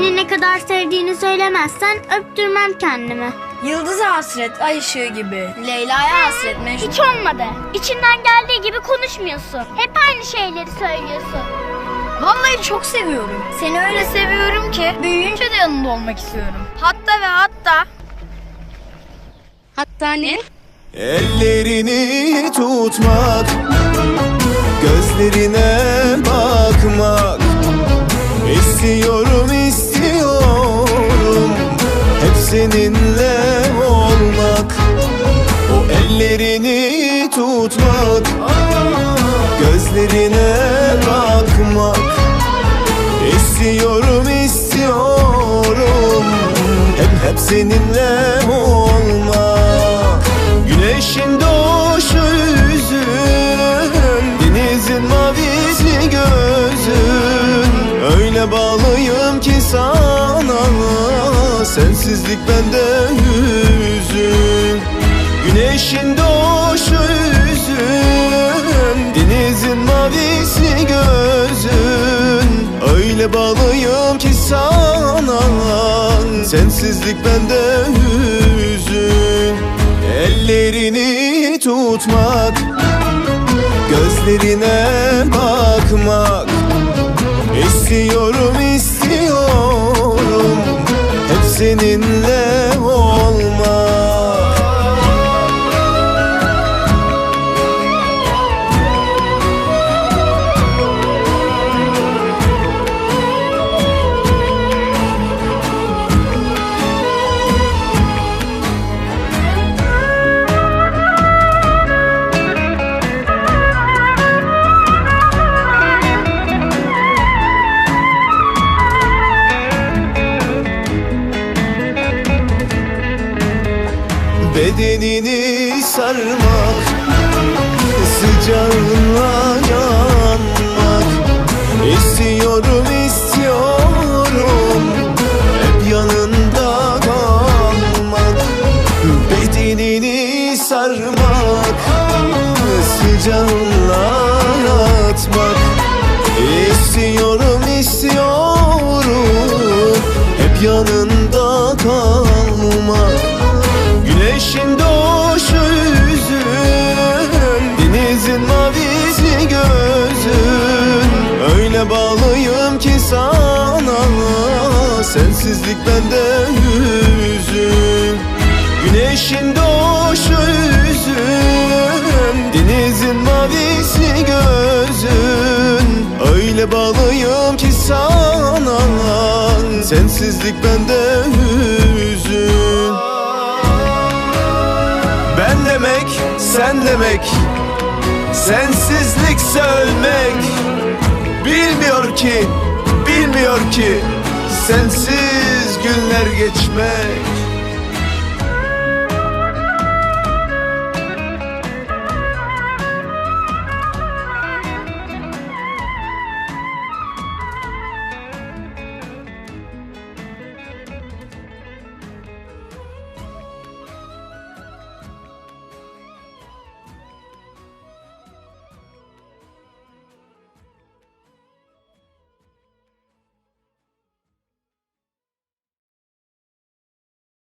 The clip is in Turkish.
ne kadar sevdiğini söylemezsen öptürmem kendimi. Yıldız'a hasret, ay ışığı gibi. Leyla'ya hasret, Mecnun. Hiç olmadı. İçinden geldiği gibi konuşmuyorsun. Hep aynı şeyleri söylüyorsun. Vallahi çok seviyorum. Seni öyle seviyorum ki büyüyünce de yanında olmak istiyorum. Hatta ve hatta... Hatta ne? Ellerini tutmak Gözlerine bakmak istiyorum ellerini tutmak Gözlerine bakmak. İstiyorum istiyorum Hep hep seninle olmak. Güneşin doğuşu yüzün Denizin mavisi gözün. Öyle bağlıyım ki sana Sensizlik bende hüzün Güneşin doğuşu yüzün Denizin mavisi gözün. Öyle bağlıyım ki sana Sensizlik bende hüzün. Ellerini tutmak Gözlerine bakmak. İstiyorum Bedenini sarmak Sıcağınla yanmak. İstiyorum istiyorum Hep yanında kalmak. Bedenini sarmak Sıcağınla yatmak Güneşin doğuşu yüzün Denizin mavisi gözün. Öyle bağlıyım ki sana Sensizlik bende hüzün. Güneşin doğuşu yüzün Denizin mavisi gözün. Öyle bağlıyım ki sana Sensizlik bende hüzün demek, sen demek. Sensizlik ölmek Bilmiyor ki, bilmiyor ki Sensiz günler geçmek